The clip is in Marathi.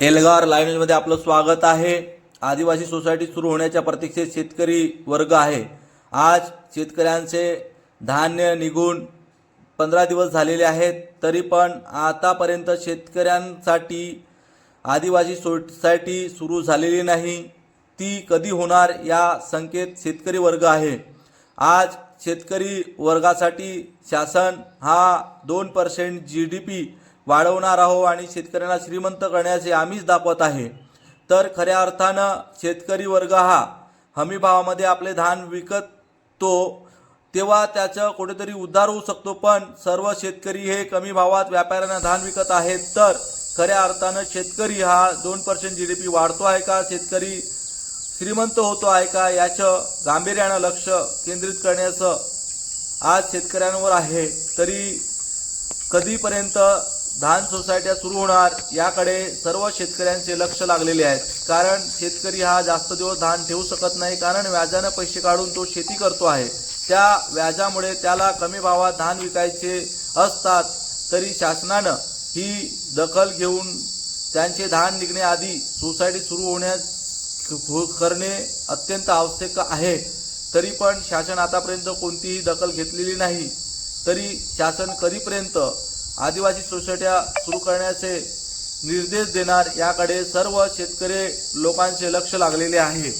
एल्गार लाईव्ह न्यूजमध्ये आपलं स्वागत आहे. आदिवासी सोसायटी सुरू होण्याच्या प्रतीक्षेत शेतकरी वर्ग आहे. आज शेतकऱ्यांचे धान्य निघून पंधरा दिवस झालेले आहेत. तरी पण आतापर्यंत शेतकऱ्यांसाठी आदिवासी सोसायटी सुरू झालेली नाही. ती कधी होणार या संकेत शेतकरी वर्ग आहे. आज शेतकरी वर्गासाठी शासन हा दोन पर्सेंट जी डी पी वाढवणार आहो आणि शेतकऱ्यांना श्रीमंत करण्याचे आम्हीच दाखवत आहे. तर खऱ्या अर्थानं शेतकरी वर्ग हा हमीभावामध्ये आपले धान विकतो तेव्हा त्याचं कुठेतरी उद्धार होऊ शकतो पण सर्व शेतकरी हे कमी भावात व्यापाऱ्यांना धान विकत आहेत. तर खऱ्या अर्थानं शेतकरी हा दोन पर्सेंट जी डी पी वाढतो आहे का? शेतकरी श्रीमंत होतो आहे का? याचं गांभीर्यानं लक्ष केंद्रित करण्याचं आज शेतकऱ्यांवर आहे. तरी कधीपर्यंत धान सोसायट्या सुरू होणार याकडे सर्व शेतकऱ्यांचे लक्ष लागलेले आहेत. कारण शेतकरी हा जास्त दिवस धान ठेवू शकत नाही कारण व्याजानं पैसे काढून तो शेती करतो आहे. त्या व्याजामुळे त्याला कमी भावात धान विकायचे असतात तरी शासनानं ही दखल घेऊन त्यांचे धान निघण्याआधी सोसायटी सुरू होण्यास करणे अत्यंत आवश्यक आहे. तरी पण शासन आतापर्यंत कोणतीही दखल घेतलेली नाही. तरी शासन कधीपर्यंत आदिवासी सोसायट्या सुरू करण्याचे निर्देश देणार याकडे सर्व शेतकरी लोकांचे लक्ष लागलेले आहे.